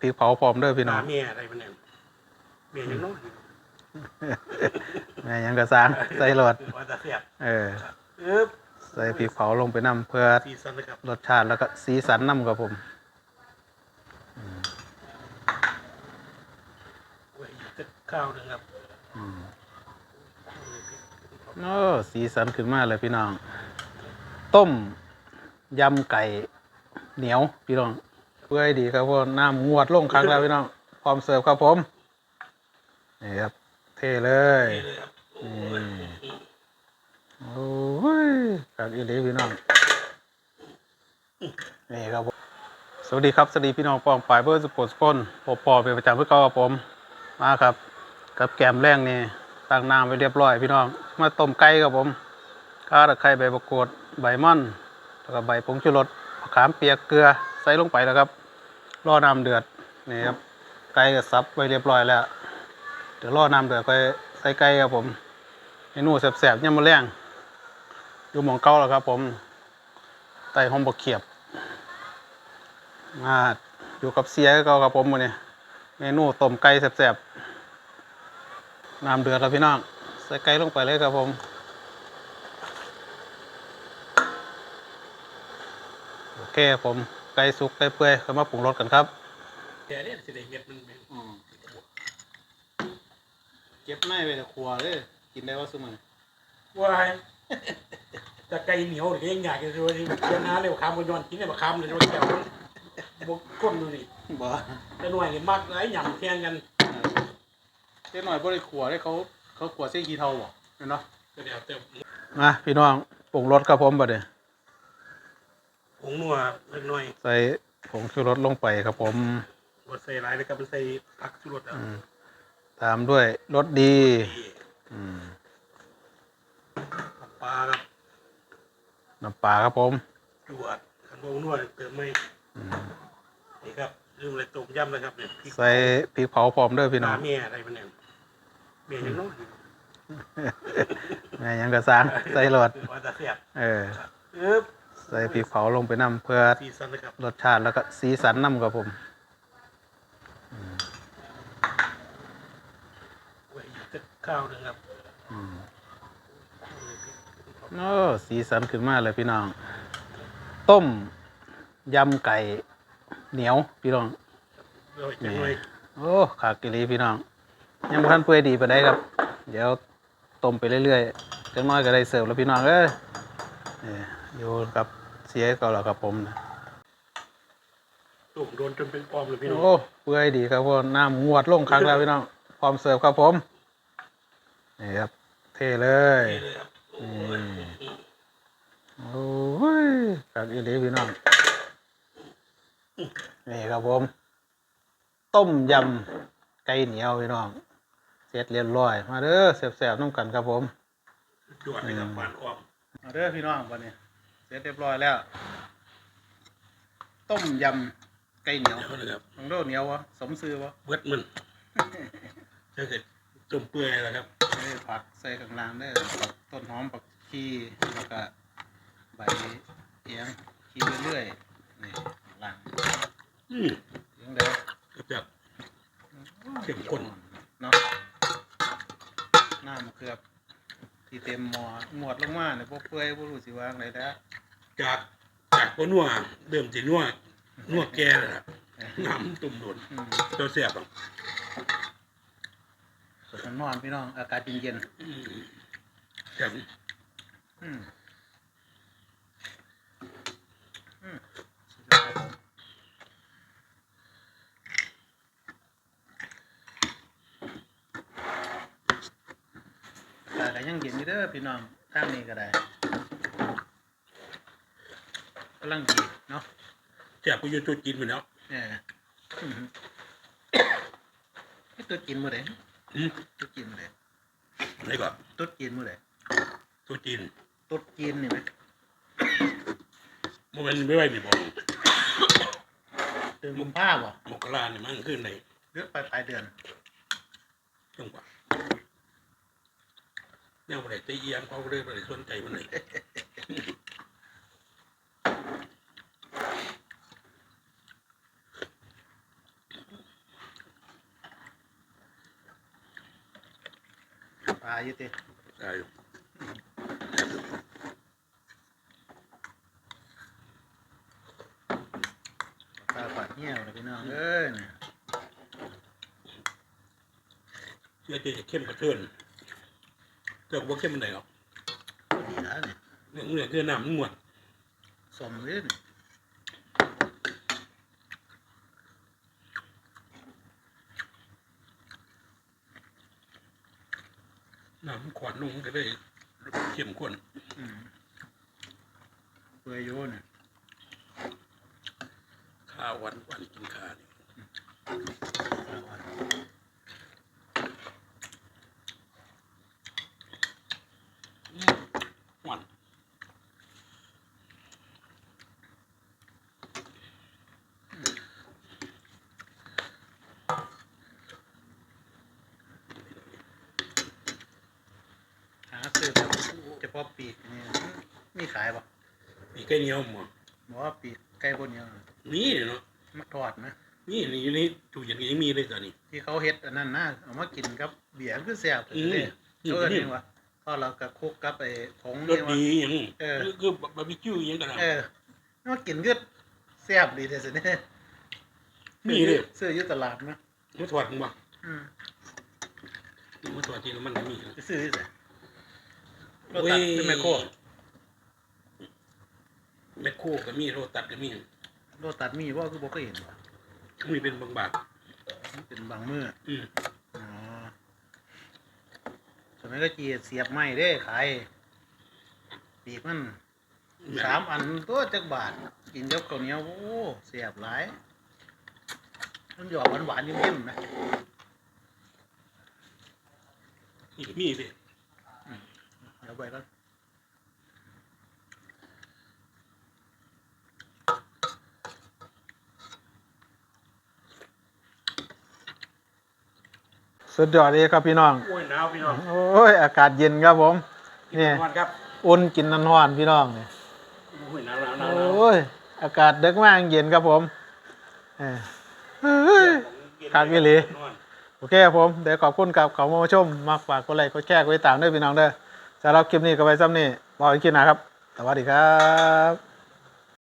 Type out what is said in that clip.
พริกเผาพร้อมเด้อพี่น้หาองเมียอะไรมันเนี่ยเมียยังน้อยแม่หยังกระซังใส่รสว่าจะเสียบเออ เอ๊บใส่พริกเผาลงไปนํเพื่อซีซันนะครับรสชาติแล้วก็สีสันนํครับผมไว้จะข้าวหนึงครับอืมโอ้สีสันขึ้นมาเลยพี่น้อง ต้มยำไก่เหนียวพี่น้อง เพื่อให้ดีครับพราะน้ำงวดลงครั้งแล้วพี่น้องพร้อมเสิร์ฟครับผมนี่ครับ เทเลยนี่เลยครับนี่โอ้ยกักอีลีพี่น้องนี่ครับสวัสดีครับสวัสดีพี่น้องปองปลายเบอร์สปอร์ตสปอนปอปอเป็นประจำเพื่อเก่าครับผมมาครับ กับแกมแรงนี่ตั้งน้ำไว้เรียบร้อย พี่น้องมาต้มไก่ครับผมข้าวตะไคร้ใบประกวดใบม่อนแล้วก็ใบผงชูรสขามเปียกเกลือใส่ลงไปแล้วครับ รอน้ำเดือดนี่ครับไก่ก็ซับไว้เรียบร้อยแล้ว เดี๋ยวรอน้ำเดือดค่อยใส่ไก่ครับผมเมนูแสบๆเนี่ยมะแรงอยู่หมองเก้าแล้วครับ ผมไต่หอมบกเขียบ มาอยู่กับเสียก็ครับผมวันนี้เมนูต้มไก่แสบๆน้ำเดือดแล้วพี่น้องใส่ไก่ลงไปเลยครับผมโอเคครับผม ก่สุกไก่เปื่อยเข้ามาปรุงรสกันครับแต่เนี่ยสิได้เม็ดมันเป็นเก็บไม่ไปแต่ครัวเลยกินได้ว่าสมัยวายจะไก่เหนียวหรือยังอยากจะดูที่เจ้าน้าเร็วคำกันย้อนกินได้บักคำเลยว่าแก้วบกก้นดูนี่บ่แต่หน่วยนี่มักหลายหยำแข่งกันเจ๊หน่อยบ่ได้ครัวได้เขาเขาครัวเส้นขี้เทาบ่เห็นเนาะก็เดี๋ยวเติมมาพี่น้องปรุงรสครับผมบัดนี้ ผงนัวเล็กน้อยใส่ผงชูรสลงไปครับผมบดใส่หลายแล้วก็ไปใส่ผักชูรสเอาอืมตามด้วยรสดี อืมปลาครับน้ำปลาครับผมจวดขันผงนัวเติมไม่อืมนี่ครับลืมเลยต้มยำเลยครับเนี่ยพริกใส่พริกเผาพร้อมเด้อพี่น้องหาเมียอะไรมันเนี่ยเมียยังน้อยแม่หยังกระซังใส่รสว่าจะเสียบเออ เอ๊บ ใส่พริกเผาลงไปนํเพื่อซีซันนะครับรสชาติแล้วก็สีสันนํครับผมไว้จะข้าวหนึงครับอืมโอ้สีสันขึ้นมาเลยพี่น้อง ต้มยำไก่เหนียวพี่น้องโดยจังเลยโอ้ขากกิลีพี่น้องยังบ่ทันเปื่อยดีไปได้ครับ เดี๋ยวต้มไปเรื่อยๆจังน้อยก็ได้เสิร์ฟแล้วพี่น้องเอ้ยนี่อยู่กับ เสียก็แล้วครับผมนะตุ่มโดนจนเป็นปอมเลยพี่น้องโอ้เปื่อยดีครับเพราะน้ำงวดลงครั้งแล้วพี่น้องพร้อมเสิร์ฟครับผมนี่ครับ เทเลยนี่เลยครับนี่โอ้ยขากกิลีพี่น้องนี่ครับผม ต้มยำไก่เหนียวพี่น้อง เสร็จเรียบร้อย มาเด้อแซ่บๆน้ำกันครับผมจวดเลยครับหวานออมมาเด้อพี่น้องวันนี้ เสร็จเรียบร้อยแล้ว ต้มยำไก่เหนียวเดี๋ยวเลยครับของโดเหนียววะสมซื้อวะเบิดมันถ้าเกิดต้มเปื่อยแล้วครับใส่ผักใส่ข้างล่างได้อผักต้นหอมผักชีแล้วก็ใบเอียงชีไปเรื่อยนี่ข้างล่างอืมเอียงเด้อแบบเข้มข้น เนาะน้ำเกือบ ที่เต็มหม้อหมวดลงมาเนี่ยพวกเปื่อยพวกรู้สิวางไหนแล้วจากจากพวนัวเดิมสินัวนัวแก่เลยครับน้ำตุ่มโดนอืมตัวเสียบอะสดนอนพี่น้อง อากาศเย็นอืมครับๆอืมอืมสุดยอดครับผมอา กาศก็ยังเย็นอยู่เด้อพี่น้องทางนี้ก็ได้กำลังดีเนาะเสียบก็อยูตัวกินไปแล้วเอออืมไอ้ตัวกินมื้อใดอืมตัวกินมื้อใดอะไรก่อนตัวกินมื้อใดตัวจีนตัวกินนี่ไหมโมเมนต์ไม่ไหวนี่บอกเดือนกุมภาพันธ์บ่มกราเนี่ยมันขึ้นในเดือนปลายปลายเดือนจังหวะ เนี่ยมันเลยตีเยี่ยมเขาเลยมันเลยสนใจมันเลยปลาอยู่ติได้ ปลาปัดเหี้ยวนะพี่น้องเอ้ยเนี่ย เยอะจะเข้มกระเทือน เจ้าบ่เข้มมันไหนหรอกพอดีแล้วเนี่ยเรื่องเรื่องคือน้ำมันงวดสมเลยเนี่ยน้ำมันขวานลงก็ได้เข้มข้นอืมเปื่อยอยู่เนี่ยข้าววันวันกินข้าวนี่ปลาอ่อน อืมหวาน หาซื้อแบบ เฉพาะปีกนี่มีขายปะปีกไก่เหนียวหมดบอกว่าปีกไก่บนเนี้ยนี่เนาะมักทอดนะนี่นี่อยู่นี่ตู้เย็นก็ยังมีเลยตอนนี้ ที่เขาเฮ็ดอันนั้นนะเอามากินกับเบียร์คือแซ่บอืมเลยอืมเออนี่วะพอเรากับคุกกับไอ้ผงรสนี่วะดีอย่างเออคือบาร์บีคิวอย่างกันเออมากินก็แซ่บดีแต่สิเนี่ยมีเลยซื้ออยู่ตลาดนะมาถอดมั้งบ่อืมมาถอดที่น้ำมันก็มีไปซื้อที่ไหน รถตัดหรือไมโครแมคโครก็มีโรตัดก็มีรถตัดมีว่าคือบ่เคยเห็นว่ะมีเป็นบางบาทมันเป็นบางมืออืมอ๋อสมัยก็จีเสียบไม้เด้ขายปีกมันสามอันตัวจักบาท กินกับข้าวเหนียวโอ้เสียบหลายมันหยอกหวานหวานๆยิ้มๆนะนี่ก็มีเลย เดี๋ยวไปก่อนสุดยอดเลยครับพี่น้อง โอ้ยหนาวพี่น้องโอ้ย อากาศเย็นครับผม นี่นอนครับอุ่นกินน้ำร้อนพี่น้องนี่โอ้ยหนาวหนาวหนาวหนาวโอ้ย อากาศเด็กมากเย็นครับผมเออเฮ้ยคักอีหลีนอนโอเคครับผม เดี๋ยวขอบคุณกับเขามาชม มากฝากกดไลค์กดแชร์กดติดตามด้วยพี่น้องเด้อ สำหรับคลิปนี้ก็ไปซ้ำนี่บอกอีกทีนะครับ สวัสดีครับ